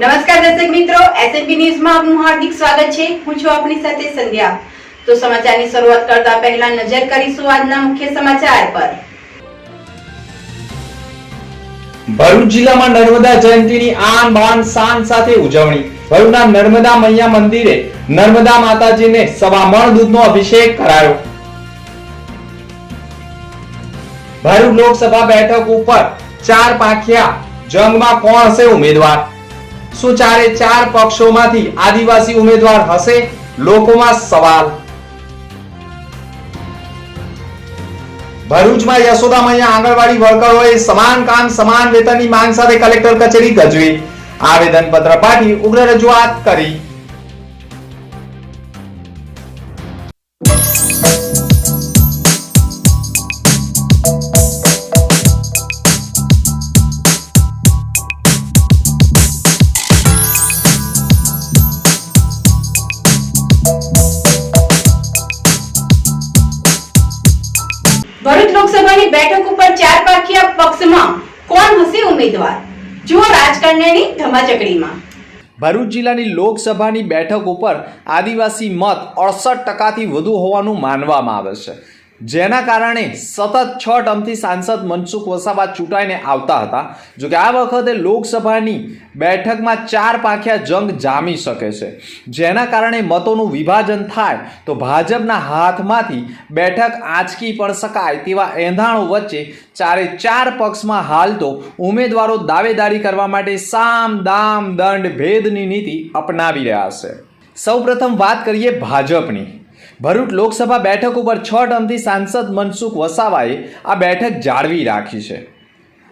નમસ્કાર દર્શક મિત્રો એસએનપી ન્યૂઝમાં આપનું હાર્દિક સ્વાગત છે. હું છું આપની સાથે સંધ્યા. તો સમાચારની શરૂઆત કરતા પહેલા નજર કરીશું આજના મુખ્ય સમાચાર પર. ભરૂચ જિલ્લામાં નર્મદા જયંતિની આન બાન શાન સાથે ઉજવણી. ભરૂચના નર્મદા મૈયા મંદિરે નર્મદા માતાજીને સવા મણ દૂધનો અભિષેક કરાયો. ભરૂચ લોકસભા બેઠક ઉપર ચાર પાંખિયા જંગમાં કોણ હશે ઉમેદવાર? શું ચારે પક્ષોમાંથી આદિવાસી ઉમેદવાર હશે લોકોમાં સવાલ. ભરૂચમાં યશોદા મૈયા આંગણવાડી વર્કરોએ સમાન કામ, સમાન વેતનની માંગ સાથે કલેક્ટર કચેરી ગજવી. આવેદન પત્ર પાઠવી ઉગ્ર રજૂઆત કરી. ઉમેદવાર. જુઓ રાજકારણની ધમાચકડીમાં. ભરૂચ જિલ્લાની લોકસભાની બેઠક ઉપર આદિવાસી મત અડસઠ ટકાથી વધુ હોવાનું માનવામાં આવે છે. જેના કારણે સતત છ ટર્મથી સાંસદ મનસુખ વસાવા ચૂંટાઈને આવતા હતા. જોકે આ વખતે લોકસભાની બેઠકમાં ચાર પાંખિયા જંગ જામી શકે છે. જેના કારણે મતોનું વિભાજન થાય તો ભાજપના હાથમાંથી બેઠક આંચકી પણ શકાય તેવા એંધાણો વચ્ચે ચારે ચાર પક્ષમાં હાલ તો ઉમેદવારો દાવેદારી કરવા માટે સામ દામ દંડ ભેદની નીતિ અપનાવી રહ્યા છે. સૌપ્રથમ વાત કરીએ ભાજપની. ભરૂચ લોકસભા બેઠક ઉપર છ ટર્મથી સાંસદ મનસુખ વસાવાએ આ બેઠક જાળવી રાખી છે.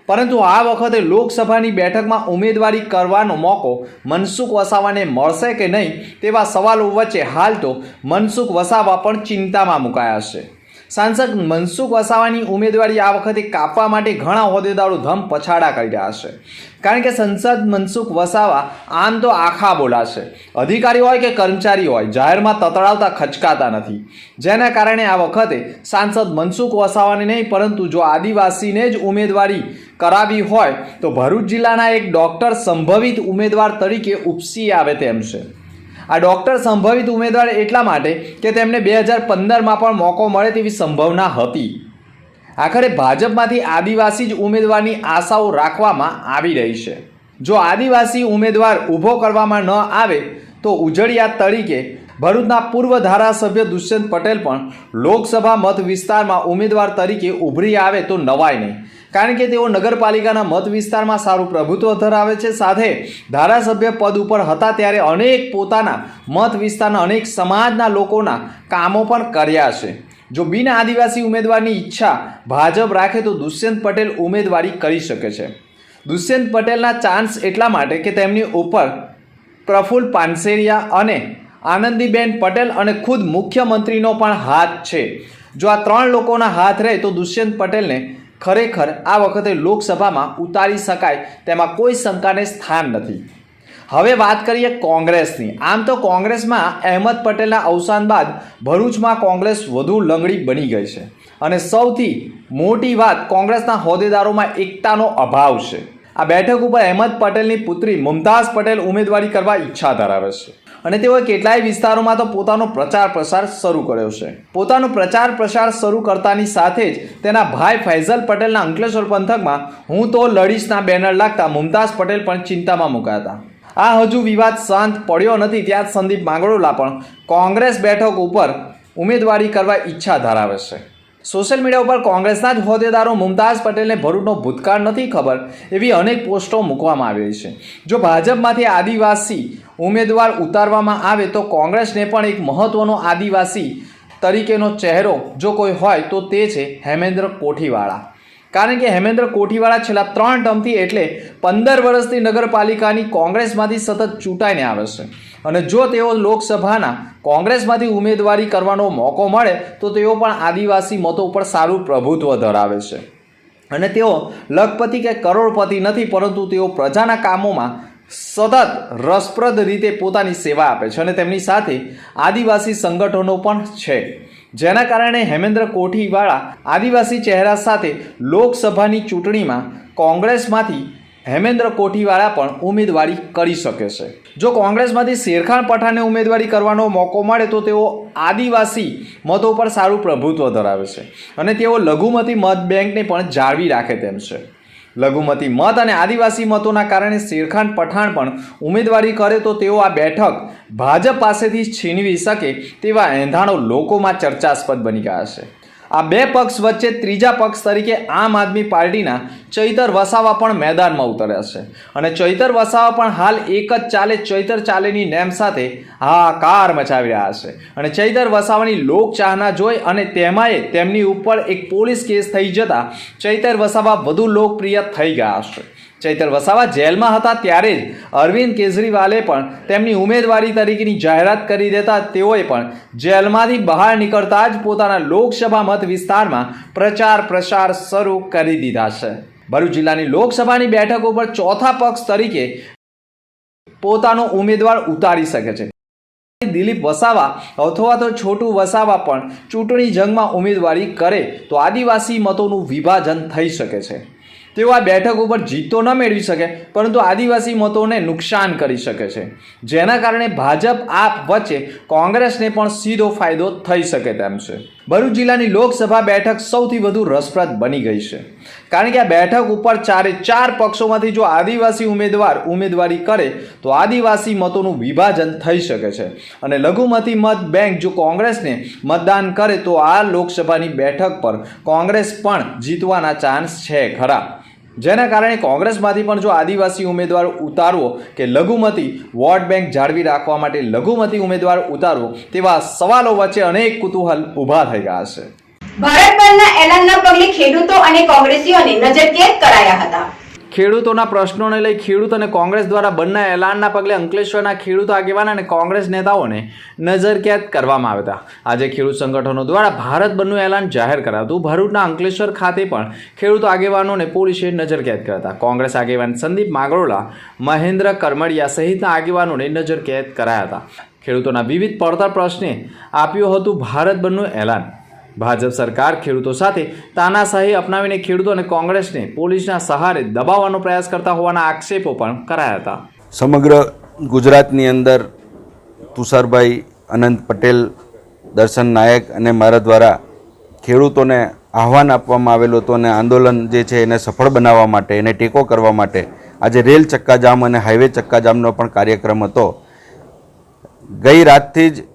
પરંતુ આ વખતે લોકસભાની બેઠકમાં ઉમેદવારી કરવાનો મોકો મનસુખ વસાવાને મળશે કે નહીં તેવા સવાલો વચ્ચે હાલ તો મનસુખ વસાવા પણ ચિંતામાં મુકાયા છે. સાંસદ મનસુખ વસાવાની ઉમેદવારી આ વખતે કાપવા માટે ઘણા હોદ્દેદારો ધમ પછાડા કરી રહ્યા છે કારણ કે સંસદ મનસુખ વસાવા આમ તો આખા બોલાશે. અધિકારી હોય કે કર્મચારી હોય, જાહેરમાં તતડાવતા ખચકાતા નથી. જેના કારણે આ વખતે સાંસદ મનસુખ વસાવાને નહીં, પરંતુ જો આદિવાસીને જ ઉમેદવારી કરાવી હોય, તો ભરૂચ જિલ્લાના એક ડૉક્ટર સંભવિત ઉમેદવાર તરીકે ઉપસી આવે તેમ છે. આ ડોક્ટર સંભવિત ઉમેદવાર એટલા માટે કે તેમને બે હજાર પંદરમાં પણ મોકો મળે તેવી સંભાવના હતી. આખરે ભાજપમાંથી આદિવાસી જ ઉમેદવારની આશાઓ રાખવામાં આવી રહી છે. જો આદિવાસી ઉમેદવાર ઊભો કરવામાં ન આવે, તો ઉજળિયા તરીકે ભરૂચના પૂર્વ ધારાસભ્ય દુષ્યંત પટેલ પણ લોકસભા મત વિસ્તારમાં ઉમેદવાર તરીકે ઉભરી આવે તો નવાય નહીં. કારણ કે તેઓ નગરપાલિકાના મત વિસ્તારમાં સારું પ્રભુત્વ ધરાવે છે. સાથે ધારાસભ્ય પદ ઉપર હતા ત્યારે અનેક પોતાના મત વિસ્તારના અનેક સમાજના લોકોના કામો પણ કર્યા છે. જો બિન આદિવાસી ઉમેદવારની ઈચ્છા ભાજપ રાખે તો દુષ્યંત પટેલ ઉમેદવારી કરી શકે છે. દુષ્યંત પટેલના ચાન્સ એટલા માટે કે તેમની ઉપર પ્રફુલ્લ પાનસેરિયા અને આનંદીબેન પટેલ અને ખુદ મુખ્યમંત્રીનો પણ હાથ છે. જો આ ત્રણ લોકોના હાથ રહે તો દુષ્યંત પટેલને ખરેખર આ વખતે લોકસભામાં ઉતારી શકાય તેમાં કોઈ શંકાને સ્થાન નથી. હવે વાત કરીએ કોંગ્રેસની. આમ તો કોંગ્રેસમાં અહેમદ પટેલના અવસાન બાદ ભરૂચમાં કોંગ્રેસ વધુ લંગડી બની ગઈ છે. અને સૌથી મોટી વાત કોંગ્રેસના હોદ્દેદારોમાં એકતાનો અભાવ છે. આ બેઠક ઉપર અહેમદ પટેલની પુત્રી મુમતાઝ પટેલ ઉમેદવારી કરવા ઈચ્છા ધરાવે છે. અને તેઓએ કેટલાય વિસ્તારોમાં તો પોતાનો પ્રચાર પ્રસાર શરૂ કર્યો છે. પોતાનો પ્રચાર પ્રસાર શરૂ કરતાની સાથે જ તેના ભાઈ ફૈઝલ પટેલના અંકલેશ્વર પંથકમાં હું તો લડીશના બેનર લાગતા મુમતાઝ પટેલ પણ ચિંતામાં મુકાયા હતા. આ હજુ વિવાદ શાંત પડ્યો નથી ત્યાં સંદીપ માંગરોલા પણ કોંગ્રેસ બેઠક ઉપર ઉમેદવારી કરવા ઈચ્છા ધરાવે છે. સોશિયલ મીડિયા ઉપર કોંગ્રેસના જ હોદ્દેદારો મુમતાઝ પટેલને ભરૂચનો ભૂતકાળ નથી ખબર એવી અનેક પોસ્ટો મૂકવામાં આવી છે. જો ભાજપમાંથી આદિવાસી ઉમેદવાર ઉતારવામાં આવે તો કોંગ્રેસને પણ એક મહત્વનો આદિવાસી તરીકેનો ચહેરો જો કોઈ હોય તો તે છે હેમેન્દ્ર કોઠીવાળા. કારણ કે હેમેન્દ્ર કોઠીવાળા છેલ્લા ત્રણ ટર્મથી એટલે પંદર વર્ષથી નગરપાલિકાની કોંગ્રેસમાંથી સતત ચૂંટાઈને આવે છે. અને જો તેઓ લોકસભાના કોંગ્રેસમાંથી ઉમેદવારી કરવાનો મોકો મળે, તો તેઓ પણ આદિવાસી મતો ઉપર સારું પ્રભુત્વ ધરાવે છે. અને તેઓ લખપતિ કે કરોડપતિ નથી, પરંતુ તેઓ પ્રજાના કામોમાં સતત રસપ્રદ રીતે પોતાની સેવા આપે છે અને તેમની સાથે આદિવાસી સંગઠનો પણ છે. જેના કારણે હેમેન્દ્ર કોઠીવાળા આદિવાસી ચહેરા સાથે લોકસભાની ચૂંટણીમાં કોંગ્રેસમાંથી હેમેન્દ્ર કોઠીવાળા પણ ઉમેદવારી કરી શકે છે. જો કોંગ્રેસમાંથી શેરખાન પઠાણને ઉમેદવારી કરવાનો મોકો મળે તો તેઓ આદિવાસી મતો પર સારું પ્રભુત્વ ધરાવે છે અને તેઓ લઘુમતી મત બેંકને પણ જાળવી રાખે તેમ છે. લઘુમતી મત અને આદિવાસી મતોના કારણે શેરખાન પઠાણ પણ ઉમેદવારી કરે તો તેઓ આ બેઠક ભાજપ પાસેથી છીનવી શકે તેવા એંધાણો લોકોમાં ચર્ચાસ્પદ બની ગયા છે. આ બે પક્ષ વચ્ચે ત્રીજા પક્ષ તરીકે આમ આદમી પાર્ટીના ચૈતર વસાવા પણ મેદાનમાં ઉતર્યા છે. અને ચૈતર વસાવા પણ હાલ એક જ ચાલે ચૈતર ચાલેની નેમ સાથે હાહાકાર મચાવી રહ્યા છે. અને ચૈતર વસાવાની લોકચાહના જોઈ અને તેમાંય તેમની ઉપર એક પોલીસ કેસ થઈ જતા ચૈતર વસાવા વધુ લોકપ્રિય થઈ ગયા છે. ચૈતર વસાવા જેલમાં હતા ત્યારે જ અરવિંદ કેજરીવાલે પણ તેમની ઉમેદવારી તરીકેની જાહેરાત કરી દેતા તેઓએ પણ જેલમાંથી બહાર નીકળતા જ પોતાના લોકસભા મત વિસ્તારમાં પ્રચાર પ્રસાર શરૂ કરી દીધા છે. ભરૂચ જિલ્લાની લોકસભાની બેઠક ઉપર ચોથા પક્ષ તરીકે પોતાનો ઉમેદવાર ઉતારી શકે છે. દિલીપ વસાવા અથવા તો છોટું વસાવા પણ ચૂંટણી જંગમાં ઉમેદવારી કરે તો આદિવાસી મતોનું વિભાજન થઈ શકે છે. તેઓ આ બેઠક ઉપર જીત ન મેળવી શકે, પરંતુ આદિવાસી મતોને નુકસાન કરી શકે છે. જેના કારણે ભાજપ આપ વચ્ચે કોંગ્રેસને પણ સીધો ફાયદો થઈ શકે તેમ છે. ભરૂચ જિલ્લાની લોકસભા બેઠક સૌથી વધુ રસપ્રદ બની ગઈ છે. કારણ કે આ બેઠક ઉપર ચારે ચાર પક્ષોમાંથી જો આદિવાસી ઉમેદવાર ઉમેદવારી કરે, તો આદિવાસી મતોનું વિભાજન થઈ શકે છે. અને લઘુમતી મત બેંક જો કોંગ્રેસને મતદાન કરે, તો આ લોકસભાની બેઠક પર કોંગ્રેસ પણ જીતવાના ચાન્સ છે ખરા. જેના કારણે કોંગ્રેસમાંથી પણ જો આદિવાસી ઉમેદવાર ઉતારવો કે લઘુમતી વોટ બેંક જાળવી રાખવા માટે લઘુમતી ઉમેદવાર ઉતારવો તેવા સવાલો વચ્ચે અનેક કુતૂહલ ઊભા થઈ ગયા છે. ભારત બંધના એલાનના પગલે ખેડૂતો અને કોંગ્રેસીઓને નજરકેદ કરાયા હતા. ખેડૂતોના પ્રશ્નોને લઈ ખેડૂત અને કોંગ્રેસ દ્વારા બંને એલાનના પગલે અંકલેશ્વરના ખેડૂત આગેવાન અને કોંગ્રેસ નેતાઓને નજરકેદ કરવામાં આવ્યા હતા. આજે ખેડૂત સંગઠનો દ્વારા ભારત બંધનું એલાન જાહેર કરાતું. ભરૂચના અંકલેશ્વર ખાતે પણ ખેડૂત આગેવાનોને પોલીસે નજરકેદ કર્યા હતા. કોંગ્રેસ આગેવાન સંદીપ માગરોલા, મહેન્દ્ર કરમડિયા સહિતના આગેવાનોને નજરકેદ કરાયા હતા. ખેડૂતોના વિવિધ પડતર પ્રશ્ને આપ્યું હતું ભારત બંધનું એલાન. ભાજપ સરકાર ખેડૂતો સાથે તાનાશાહી અપનાવીને ખેડૂતો અને કોંગ્રેસને પોલીસના સહારે દબાવવાનો પ્રયાસ કરતા હોવાના આક્ષેપો પણ કરાયા હતા. સમગ્ર ગુજરાતની અંદર તુષારભાઈ અનંત પટેલ, દર્શન નાયક અને મારા દ્વારા ખેડૂતોને આહવાન આપવામાં આવેલું હતું અને આંદોલન જે છે એને સફળ બનાવવા માટે, એને ટેકો કરવા માટે આજે રેલ ચક્કાજામ અને હાઈવે ચક્કાજામનો પણ કાર્યક્રમ હતો. ગઈ રાતથી જ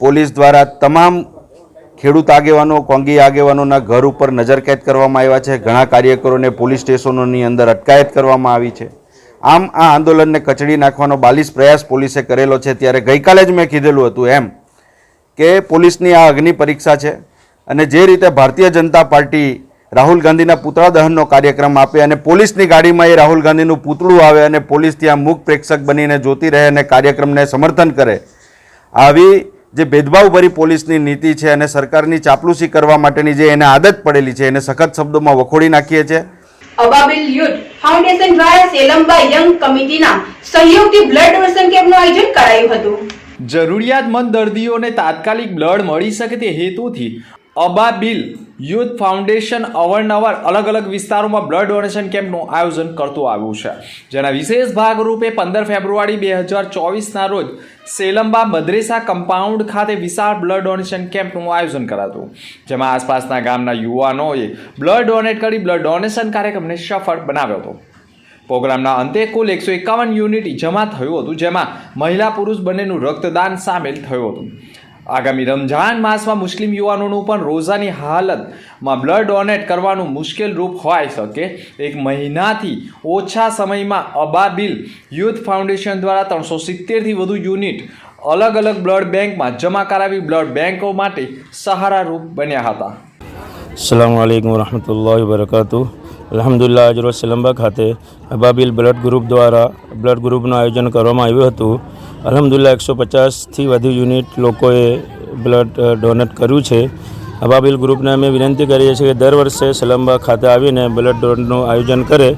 પોલીસ દ્વારા તમામ ખેડૂત આગેવાનો, કોંગી આગેવાનોના ઘર ઉપર નજરકેદ કરવામાં આવ્યા છે. ઘણા કાર્યકરોને પોલીસ સ્ટેશનોની અંદર અટકાયત કરવામાં આવી છે. આમ આ આંદોલનને કચડી નાખવાનો બાલીસ પ્રયાસ પોલીસે કરેલો છે. ત્યારે ગઈકાલે જ મેં કીધેલું હતું એમ કે પોલીસની આ અગ્નિ પરીક્ષા છે અને જે રીતે ભારતીય જનતા પાર્ટી રાહુલ ગાંધીના પુતળા દહનનો કાર્યક્રમ આપે અને પોલીસની ગાડીમાં એ રાહુલ ગાંધીનું પૂતળું આવે અને પોલીસ ત્યાં મૂક પ્રેક્ષક બનીને જોતી રહે અને કાર્યક્રમને સમર્થન કરે, આવી જે ભેદભાવભરી પોલીસની નીતિ છે અને સરકારની ચાપલુસી કરવા માટેની જે એને આદત પડેલી છે એને સખત શબ્દોમાં વખોડી નાખીએ છીએ અબાબિલ યુથ ફાઉન્ડેશન દ્વારા સેલમ્બા યંગ કમિટીના સહયોગથી બ્લડ ડોનેશન કેમ્પનું આયોજન કરાયું હતું. જરૂરિયાતમંદ દર્દીઓને તાત્કાલિક બ્લડ મળી શકે તે હેતુથી અબાબિલ યુથ ફાઉન્ડેશન અવારનવાર અલગ અલગ વિસ્તારોમાં બ્લડ ડોનેશન કેમ્પનું આયોજન કરતું આવ્યું છે. જેના વિશેષ ભાગરૂપે પંદર ફેબ્રુઆરી બે હજાર ચોવીસના રોજ સેલંબા મદ્રેસા કમ્પાઉન્ડ ખાતે વિશાળ બ્લડ ડોનેશન કેમ્પનું આયોજન કરાતું. જેમાં આસપાસના ગામના યુવાનોએ બ્લડ ડોનેટ કરી બ્લડ ડોનેશન કાર્યક્રમને સફળ બનાવ્યો હતો. પ્રોગ્રામના અંતે કુલ એકસો એકાવન યુનિટ જમા થયું હતું, જેમાં મહિલા પુરુષ બંનેનું રક્તદાન સામેલ થયું હતું. આગામી રમઝાન માસમાં મુસ્લિમ યુવાનોનું પણ રોઝાની હાલતમાં બ્લડ ડોનેટ કરવાનું મુશ્કેલ રૂપ હોઈ શકે. એક મહિનાથી ઓછા સમયમાં અબાબિલ યુથ ફાઉન્ડેશન દ્વારા ત્રણસો સિત્તેરથી વધુ યુનિટ અલગ અલગ બ્લડ બેંકમાં જમા કરાવી બ્લડ બેંકો માટે સહારારૂપ બન્યા હતા. અસલામ વાલેકુમ વરહમતુલ્લાહ વબરકાતુ અલહમદુલિલ્લાહ આજરોજ સિલંબા ખાતે અબાબિલ બ્લડ ગ્રુપ દ્વારા બ્લડ ગ્રુપનું આયોજન કરવામાં આવ્યું હતું. અલહમદુલિલ્લાહ એકસો પચાસથી વધુ યુનિટ લોકોએ બ્લડ ડોનેટ કર્યું છે. અબાબિલ ગ્રુપને અમે વિનંતી કરીએ છીએ કે દર વર્ષે સલંબા ખાતે આવીને બ્લડ ડોનેટનું આયોજન કરે.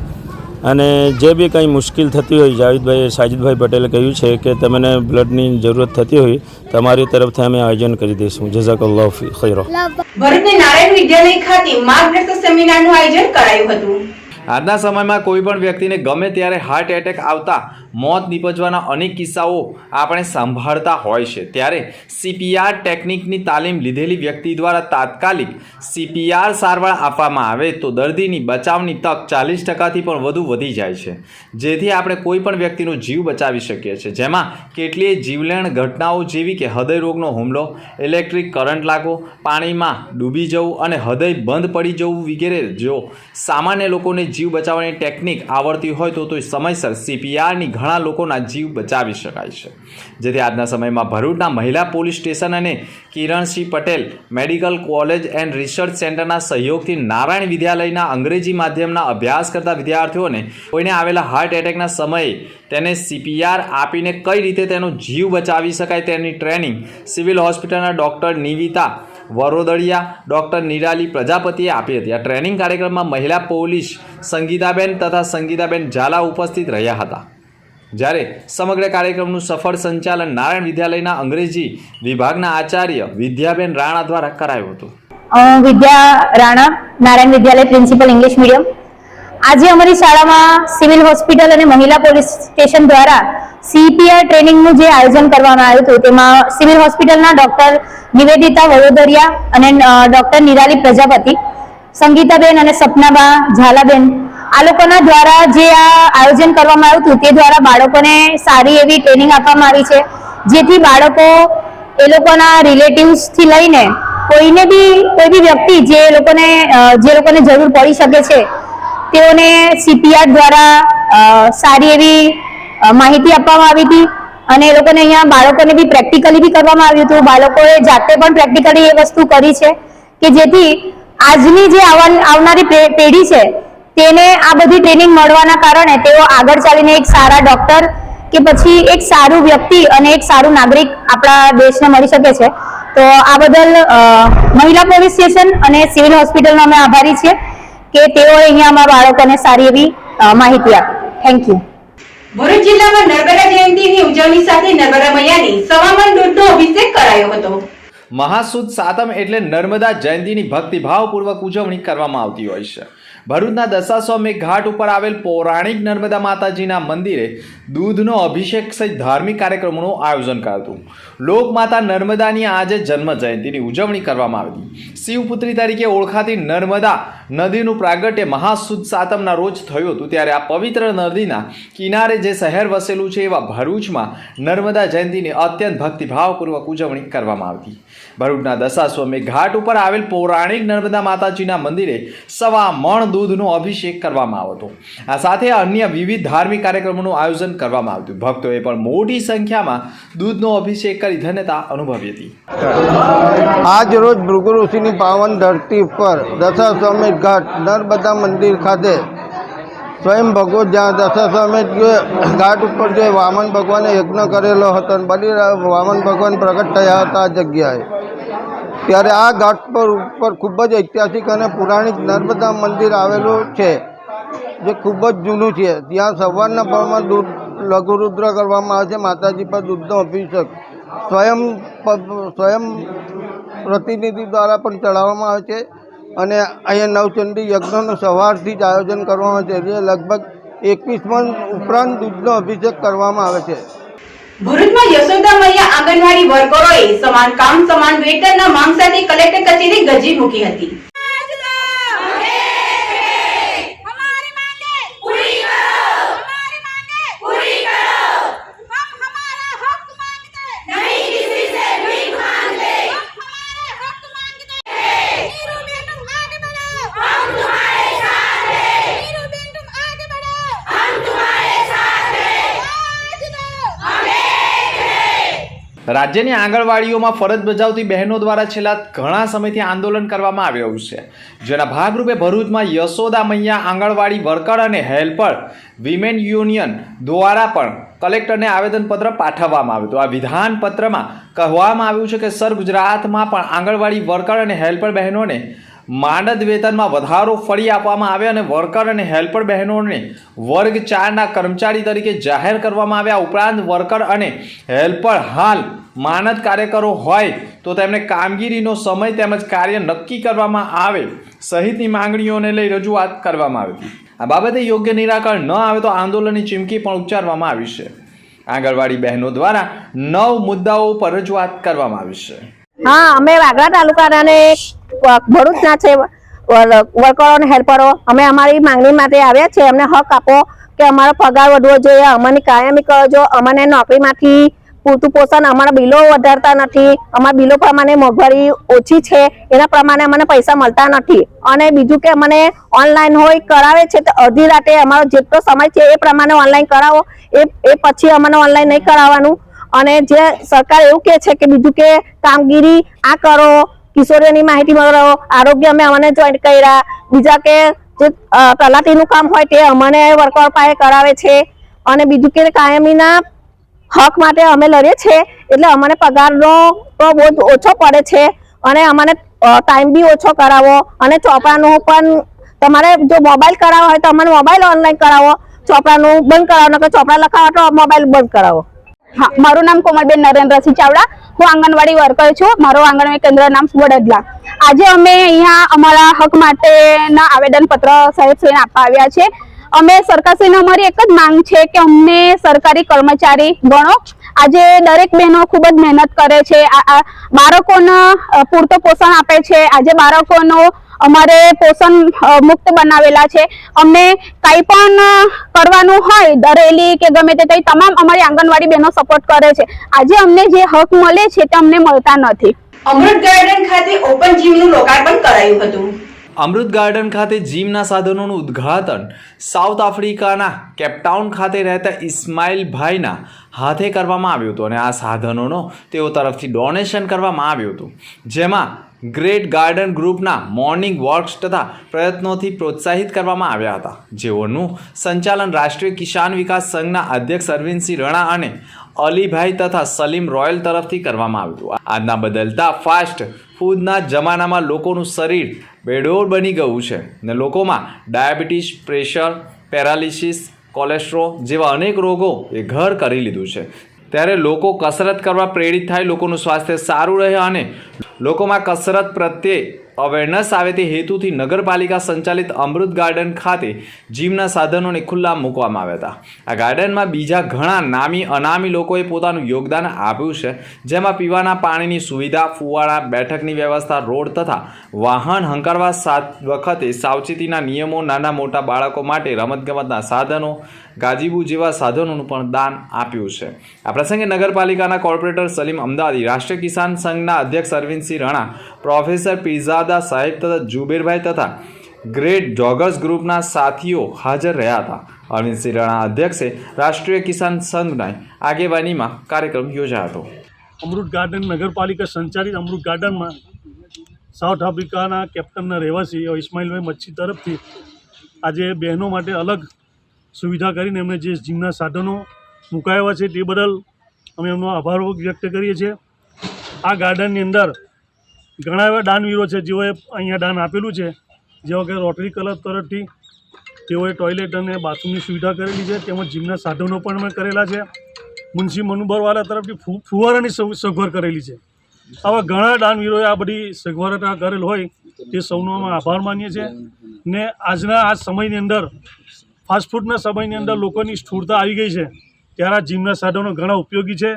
અને જે બી કંઈ મુશ્કેલ થતી હોય જાવેદભાઈ સાજિદભાઈ પટેલે કહ્યું છે કે તમને બ્લડની જરૂરત થતી હોય તમારી તરફથી અમે આયોજન કરી દઈશું. જઝાકલ્લાહ ખૈરો. ભરૂચની નારાયણ વિદ્યાલય ખાતે માર્ગદર્શક સેમિનારનું આયોજન કરાયું હતું. આજના સમયમાં કોઈ પણ વ્યક્તિને ગમે ત્યારે હાર્ટ એટેક આવતા મોત નીપજવાના અનેક કિસ્સાઓ આપણે સંભાળતા હોય છે. ત્યારે સીપીઆર ટેકનિકની તાલીમ લીધેલી વ્યક્તિ દ્વારા તાત્કાલિક સીપીઆર સારવાર આપવામાં આવે તો દર્દીની બચાવની તક ચાલીસ ટકાથી પણ વધુ વધી જાય છે. જેથી આપણે કોઈ પણ વ્યક્તિનો જીવ બચાવી શકીએ છીએ. જેમાં કેટલીય જીવલેણ ઘટનાઓ જેવી કે હૃદય રોગનો હુમલો, ઇલેક્ટ્રિક કરંટ લાગવો પાણીમાં ડૂબી જવું અને હૃદય બંધ પડી જવું વગેરે જો સામાન્ય લોકોને જીવ બચાવવાની ટેકનિક આવડતી હોય તો તો સમયસર સીપીઆરની ઘણા લોકોના જીવ બચાવી શકાય છે. જેથી આજના સમયમાં ભરૂચના મહિલા પોલીસ સ્ટેશન અને Kiransinh Patel medical college and research સેન્ટરના સહયોગથી નારાયણ વિદ્યાલયના અંગ્રેજી માધ્યમના અભ્યાસ કરતા વિદ્યાર્થીઓને કોઈને આવેલા હાર્ટ એટેકના સમયે તેને સીપીઆર આપીને કઈ રીતે તેનો જીવ બચાવી શકાય તેની ટ્રેનિંગ સિવિલ હોસ્પિટલના ડૉક્ટર નિવિતા વરોદળિયા ડૉક્ટર નિરાલી પ્રજાપતિએ આપી હતી. આ ટ્રેનિંગ કાર્યક્રમમાં મહિલા પોલીસ સંગીતાબેન તથા સંગીતાબેન ઝાલા ઉપસ્થિત રહ્યા હતા. જ્યારે સમગ્ર કાર્યક્રમનું સફળ સંચાલન નારાયણ વિદ્યાલયના અંગ્રેજી વિભાગના આચાર્ય વિદ્યાબેન રાણા દ્વારા કરાયું હતું. Vidya Rana, Narayan Vidyalaya principal English medium. આજે અમારી શાળામાં સિવિલ હોસ્પિટલ અને મહિલા પોલીસ સ્ટેશન દ્વારા સીપીઆર ટ્રેનિંગનું જે આયોજન કરવામાં આવ્યું હતું, તેમાં સિવિલ હોસ્પિટલના ડોક્ટર નિવેદિતા વડોદરિયા અને ડોક્ટર નિરાલી પ્રજાપતિ, સંગીતાબેન અને સપનાબા ઝાલાબેન આ લોકોના દ્વારા જે આ આયોજન કરવામાં આવ્યું હતું, તે દ્વારા બાળકોને સારી એવી ટ્રેનિંગ આપવામાં આવી છે. જેથી બાળકો એ લોકોના રિલેટિવ્સથી લઈને કોઈને બી, કોઈ બી વ્યક્તિ જે લોકોને જે લોકોને જરૂર પડી શકે છે, તેઓને સીપીઆર દ્વારા સારી એવી માહિતી આપવામાં આવી હતી. અને એ લોકોને અહીંયા બાળકોને બી પ્રેક્ટિકલી બી કરવામાં આવ્યું હતું. બાળકોએ જાતે પણ પ્રેક્ટિકલી એ વસ્તુ કરી છે કે જેથી આજની જે આવન- આવનારી પેઢી છે તેને આ બધી ટ્રેનિંગ મળવાના કારણે તેઓ આગળ ચાલીને એક સારા ડોક્ટર કે પછી એક સારું વ્યક્તિ અને એક સારું નાગરિક આપણા દેશને મળી શકે છે. તો આ બદલ મહિલા પોલીસ સ્ટેશન અને સિવિલ હોસ્પિટલનો અમે આભારી છીએ કે તેઓએ અહીંયા અમારા બાળકોને સારી એવી માહિતી આપી. થેન્ક યુ ભરૂચ જિલ્લામાં નર્મદા જયંતિની ઉજવણી સાથે નર્મદા મૈયાની સવામન દૂધનો અભિષેક કરાયો હતો. મહાસુદ સાતમ એટલે નર્મદા જયંતિની ભક્તિભાવપૂર્વક ઉજવણી કરવામાં આવતી હોય છે. ભરૂચના દશાશ્વમેઘ ઘાટ ઉપર આવેલ પૌરાણિક નર્મદા માતાજીના મંદિરે દૂધનો અભિષેક સહિત ધાર્મિક કાર્યક્રમોનું આયોજન કરાતું લોકમાતા નર્મદાની આજે જન્મ જયંતિની ઉજવણી કરવામાં આવી શિવપુત્રી તરીકે ઓળખાતી નર્મદા નદીનું પ્રાગટ્ય મહાસુદ સાતમના રોજ થયું હતું, ત્યારે આ પવિત્ર નદીના કિનારે જે શહેર વસેલું છે એવા ભરૂચમાં નર્મદા જયંતિની અત્યંત ભક્તિભાવપૂર્વક ઉજવણી કરવામાં આવતી ભરૂચના દશાશ્વમેઘ ઘાટ ઉપર આવેલ પૌરાણિક નર્મદા માતાજીના મંદિરે સવા મણ દૂધનો અભિષેક કરવામાં આવ્યો હતો. આ સાથે અન્ય વિવિધ ધાર્મિક કાર્યક્રમોનું આયોજન કરવામાં આવ્યું ભક્તોએ પણ મોટી સંખ્યામાં દૂધનો અભિષેક કરી ધન્યતા અનુભવી હતી. આજ રોજ ભૃગુ ઋષિની પાવન ધરતી ઉપર દશાશ્વમેધ ઘાટ નર્મદા મંદિર ખાતે સ્વયં ભગવત જ્યાં દશાશ્વમેધ ઘાટ ઉપર જે વામન ભગવાને યજ્ઞ કરેલો હતો અને બલી વામન ભગવાન પ્રગટ થયા હતા આ જગ્યાએ. ત્યારે આ ઘાટ પર ઉપર ખૂબ જ ઐતિહાસિક અને પુરાણિક નર્મદા મંદિર આવેલું છે, જે ખૂબ જ જૂનું છે. ત્યાં સવારના પરમાં દૂધ લઘુરુદ્ર કરવામાં આવે છે, માતાજી પર દૂધનો અભિષેક. સ્વયં સ્વયં પ્રતિનિધિ દ્વારા પણ ચડાવવામાં આવે છે. અને અહીંયા નવચંડી યજ્ઞનું સવારથી જ આયોજન કરવામાં આવે છે. જે લગભગ એકવીસ મણ ઉપરાંત દૂધનો અભિષેક કરવામાં આવે છે. ભરૂચમાં યશોદા આંગણવાડી વર્કરોએ સમાન કામ સમાન વેતનના માંગ સાથે કલેક્ટર કચેરી ગજી મૂકી હતી. રાજ્યની આંગણવાડીઓમાં ફરજ બજાવતી બહેનો દ્વારા છેલ્લા ઘણા સમયથી આંદોલન કરવામાં આવી રહ્યું છે. જેના ભાગરૂપે ભરૂચમાં યશોદા મૈયા આંગણવાડી વર્કર અને હેલ્પર વિમેન યુનિયન દ્વારા પણ કલેક્ટરને આવેદનપત્ર પાઠવવામાં આવ્યું હતું. આ વિધાનપત્રમાં કહેવામાં આવ્યું છે કે સર ગુજરાતમાં પણ આંગણવાડી વર્કર અને હેલ્પર બહેનોને માંડદ વેતનમાં વધારો ફરી આપવામાં આવે અને વર્કર અને હેલ્પર બહેનોને વર્ગ ચારના કર્મચારી તરીકે જાહેર કરવામાં આવ્યા. ઉપરાંત વર્કર અને હેલ્પર હાલ માનદ કાર્યકરો હોય તો તેમને કામગીરીનો સમય તેમજ કાર્ય નક્કી કરવામાં આવે સહિતની માંગણીઓને લઈ રજૂઆત કરવામાં આવી આ બાબતે યોગ્ય નિરાકરણ ન આવે તો આંદોલનની ચીમકી પણ ઉચ્ચારવામાં આવી છે. આંગણવાડી બહેનો દ્વારા નવ મુદ્દાઓ પર રજૂઆત કરવામાં આવી છે. હા, અમે વાગરા તાલુકાના ને ભરૂચના છે. વર- વર્કરો અને હેલ્પરો અમે અમારી માંગણી માટે આવ્યા છે અમને હક આપો કે અમારો પગાર વધવો જોઈએ. અમને કાયમી કરજો અમને નોકરીમાંથી પૂરતું પોષણ અમારા બિલો વધારતા નથી. અમારા બિલો પ્રમાણે મોંઘવારી ઓછી છે. એના પ્રમાણે અમને પૈસા મળતા નથી. અને બીજું કે અમને ઓનલાઈન હોય, કરાવે છે તો અડધી રાતે અમારો જેટલો સમય છે એ પ્રમાણે ઓનલાઈન કરાવો. એ એ પછી અમને ઓનલાઈન નહીં કરાવવાનું. અને જે સરકાર એવું કે છે કે બીજું કે કામગીરી આ કરો, કિશોરીઓની માહિતી મળો, આરોગ્ય અમે અમને જોઈન્ટ કર્યા. બીજા કે જે તલાટીનું કામ હોય તે અમને વર્કર પાસે કરાવે છે. અને બીજું કે કાયમીના હક માટે અમે લડીએ છીએ એટલે અમને પગારનો તો બહુ ઓછો પડે છે. અને અમને ટાઈમ બી ઓછો કરાવો. અને ચોપડાનું પણ તમારે જો મોબાઈલ કરાવવો હોય તો અમને મોબાઈલ ઓનલાઈન કરાવો. ચોપડાનું બંધ કરાવો, નકર ચોપડા લખાવો તો મોબાઈલ બંધ કરાવો. હા, મારું નામ કોમલબેન નરેન્દ્રસિંહ ચાવડા. હું આંગણવાડી વર્કર છું. મારું આંગણવાડી કેન્દ્ર નામ વડોદરા આજે અમે અહીંયા અમારા હક માટેના આવેદન પત્ર સાહેબશ્રીને આપવા આવ્યા છે. અમે સરકારશ્રીને અમારી એક જ માંગ છે કે અમને સરકારી કર્મચારી ગણો. આજે દરેક બહેનો ખૂબ જ મહેનત કરે છે. બાળકોને પૂરતો પોષણ આપે છે. આજે બાળકોનો અમારે પોષણ મુક્ત બનાવેલા છે. અમને કંઈ પણ કરવાનું હોય દરેલી કે ગમે તે કંઈ તમામ અમારી આંગણવાડી બહેનો સપોર્ટ કરે છે. આજે અમને જે હક મળે છે તે અમને મળતા નથી. અમૃત ગાર્ડન ખાતે ઓપન જીમનું લોકાર્પણ કરાયું હતું. અમૃત ગાર્ડન ખાતે જીમના સાધનોનું ઉદ્ઘાટન સાઉથ આફ્રિકાના કેપટાઉન ખાતે રહેતા ઇસ્માઇલભાઈના હાથે કરવામાં આવ્યું હતું અને આ સાધનોનો તેઓ તરફથી ડોનેશન કરવામાં આવ્યું હતું. જેમાં ગ્રેટ ગાર્ડન ગ્રુપના મોર્નિંગ વોર્ક્સ તથા પ્રયત્નોથી પ્રોત્સાહિત કરવામાં આવ્યા હતા. જેઓનું સંચાલન રાષ્ટ્રીય કિસાન વિકાસ સંઘના અધ્યક્ષ અરવિંદસિંહ રણા અને અલીભાઈ તથા સલીમ રોયલ તરફથી કરવામાં આવ્યું આજના બદલતા ફાસ્ટ ફૂડના જમાનામાં લોકોનું શરીર બેડોળ બની ગયું છે ને લોકોમાં ડાયાબિટીસ, પ્રેશર, પેરાલિસિસ, કોલેસ્ટ્રોલ જેવા અનેક રોગો એ ઘર કરી લીધું છે. ત્યારે લોકો કસરત કરવા પ્રેરિત થાય, લોકોનું સ્વાસ્થ્ય સારું રહે અને લોકોમાં કસરત પ્રત્યે અવેરનેસ આવે તે હેતુથી નગરપાલિકા સંચાલિત અમૃત ગાર્ડન ખાતે જીમના સાધનોને ખુલ્લા મૂકવામાં આવ્યા હતા. આ ગાર્ડનમાં બીજા ઘણા નામી અનામી લોકોએ પોતાનું યોગદાન આપ્યું છે, જેમાં પીવાના પાણીની સુવિધા, ફુવારા, બેઠકની વ્યવસ્થા, રોડ તથા વાહન હંકારવા સાત વખતે સાવચેતીના નિયમો, નાના મોટા બાળકો માટે રમતગમતના સાધનો ગાજીબુ જેવા સાધનોનું પણ દાન આપ્યું છે. આ પ્રસંગે નગરપાલિકાના કોર્પોરેટર સલીમ અમદાવાદી, રાષ્ટ્રીય કિસાન સંઘના અધ્યક્ષ અરવિંદસિંહ રણા, પ્રોફેસર પીરઝાદા સાહેબ તથા જુબેરભાઈ તથા ગ્રેટ જોગર્સ ગ્રુપના સાથીઓ હાજર રહ્યા હતા. અરવિંદસિંહ રણા અધ્યક્ષે રાષ્ટ્રીય કિસાન સંઘના આગેવાનીમાં કાર્યક્રમ યોજાયો હતો. અમૃત ગાર્ડન નગરપાલિકા સંચાલિત અમૃત ગાર્ડનમાં સાઉથ આફ્રિકાના કેપ્ટનના રહેવાસી ઇસ્માઇલભાઈ મચ્છી તરફથી આજે બહેનો માટે અલગ સુવિધા કરીને એમને જે જીમના સાધનો મુકાયા છે તે બદલ અમે એમનો આભાર વ્યક્ત કરીએ છીએ. આ ગાર્ડનની અંદર ઘણા એવા દાનવીરો છે, જેઓએ અહીંયા દાન આપેલું છે. જેવા કે રોટરી ક્લબ તરફથી તેઓએ ટોયલેટ અને બાથરૂમની સુવિધા કરેલી છે, તેમજ જીમના સાધનો પણ અમે કરેલા છે. મુનશી મનુભરવાલા તરફથી ફુવારાની સગવડ કરેલી છે. આવા ઘણા દાનવીરોએ આ બધી સગવડતા કરેલ હોય, તે સૌનો અમે આભાર માનીએ છીએ. ને આજના આ સમયની અંદર ફાસ્ટફૂડના સમયની અંદર લોકોની સ્થૂળતા આવી ગઈ છે. ત્યારે આ જીમના સાધનો ઘણા ઉપયોગી છે.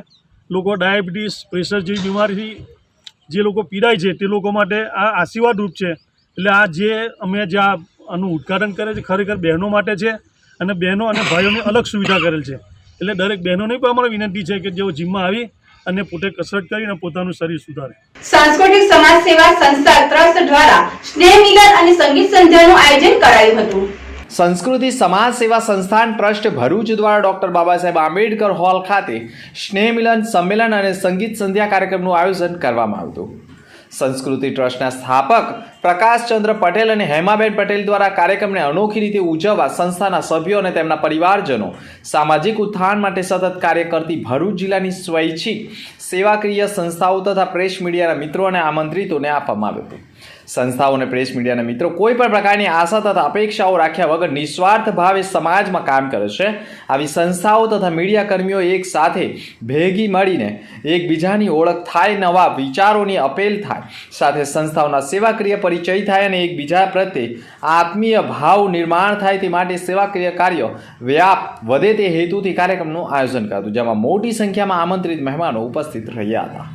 લોકો ડાયાબિટીસ પ્રેશર જેવી બીમારીથી જે લોકો પીડાય છે તે લોકો માટે આ આશીર્વાદરૂપ છે. એટલે આ જે અમે જે આનું ઉદ્ઘાટન કરે છે ખરેખર બહેનો માટે છે અને બહેનો અને ભાઈઓની અલગ સુવિધા કરેલ છે. એટલે દરેક બહેનોને પણ અમારી વિનંતી છે કે જેઓ જીમમાં આવી અને પોતે કસરત કરીને પોતાનું શરીર સુધારે. સાંસ્કૃતિક સમાજ સેવા સંસ્થા ટ્રસ્ટ દ્વારા સ્નેહ મિલન અને સંગીત સંધ્યાનું આયોજન કરાયું હતું. સંસ્કૃતિ સમાજ સેવા સંસ્થાન ટ્રસ્ટ ભરૂચ દ્વારા ડોક્ટર બાબા સાહેબ આંબેડકર હોલ ખાતે સ્નેહ મિલન સંમેલન અને સંગીત સંધ્યા કાર્યક્રમનું આયોજન કરવામાં આવ્યું સંસ્કૃતિ ટ્રસ્ટના સ્થાપક પ્રકાશચંદ્ર પટેલ અને હેમાબેન પટેલ દ્વારા કાર્યક્રમને અનોખી રીતે ઉજવવા સંસ્થાના સભ્યો અને તેમના પરિવારજનો સામાજિક ઉત્થાન માટે સતત કાર્ય કરતી ભરૂચ જિલ્લાની સ્વૈચ્છિક સેવાકીય સંસ્થાઓ તથા પ્રેસ મીડિયાના મિત્રો અને આમંત્રિતોને આપવામાં આવ્યું હતું. સંસ્થાઓ અને પ્રેસ મીડિયાના મિત્રો, કોઈ પણ પ્રકારની આશા તથા અપેક્ષાઓ રાખ્યા વગર નિસ્વાર્થ ભાવે સમાજમાં કામ કરે છે. આવી સંસ્થાઓ તથા મીડિયા કર્મીઓ એક સાથે ભેગી મળીને એકબીજાની ઓળખ થાય, નવા વિચારોની અપેલ થાય. સાથે સંસ્થાઓના સેવાક્રિય પરિચય થાય અને એકબીજા પ્રત્યે આત્મીય ભાવ નિર્માણ થાય તે માટે સેવાક્રિય કાર્ય વ્યાપ વધે તે હેતુથી કાર્યક્રમનું આયોજન કરતું, જેમાં મોટી સંખ્યામાં આમંત્રિત મહેમાનો ઉપસ્થિત રહ્યા હતા.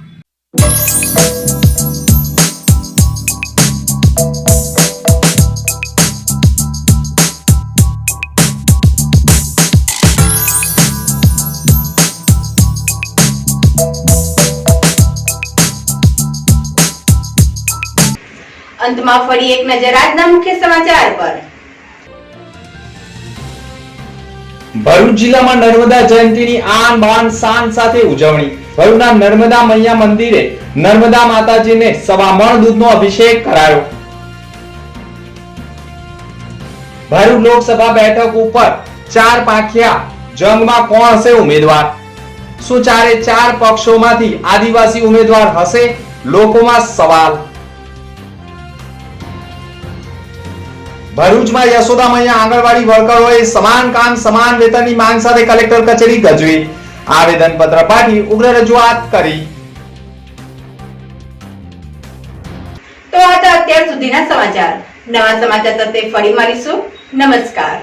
અંતમાં ફરી એક નજર આજના મુખ્ય સમાચાર પર. ભરૂચ જિલ્લામાં નર્મદા જયંતિની આન બાન શાન સાથે ઉજવણી. ભરૂચના નર્મદા મૈયા મંદિરે નર્મદા માતાજીને સવા દૂધનો અભિષેક કરાયો. ભરૂચ લોકસભા બેઠક ઉપર ચાર પાંખિયા જંગમાં કોણ હશે ઉમેદવાર? શું ચારે ચાર પક્ષોમાંથી આદિવાસી ઉમેદવાર હશે? લોકોમાં સવાલ. ભરૂચમાં યશોદા મૈયા આંગણવાડી વર્કરોએ સમાન કામ, સમાન વેતનની માંગ સાથે કલેક્ટર કચેરી ગજવી. આવેદન પત્ર પાઠવી ઉગ્ર રજૂઆત કરી. તો હતા અત્યાર સુધીના સમાચાર. નવા સમાચાર સાથે ફરી મળીશું. નમસ્કાર.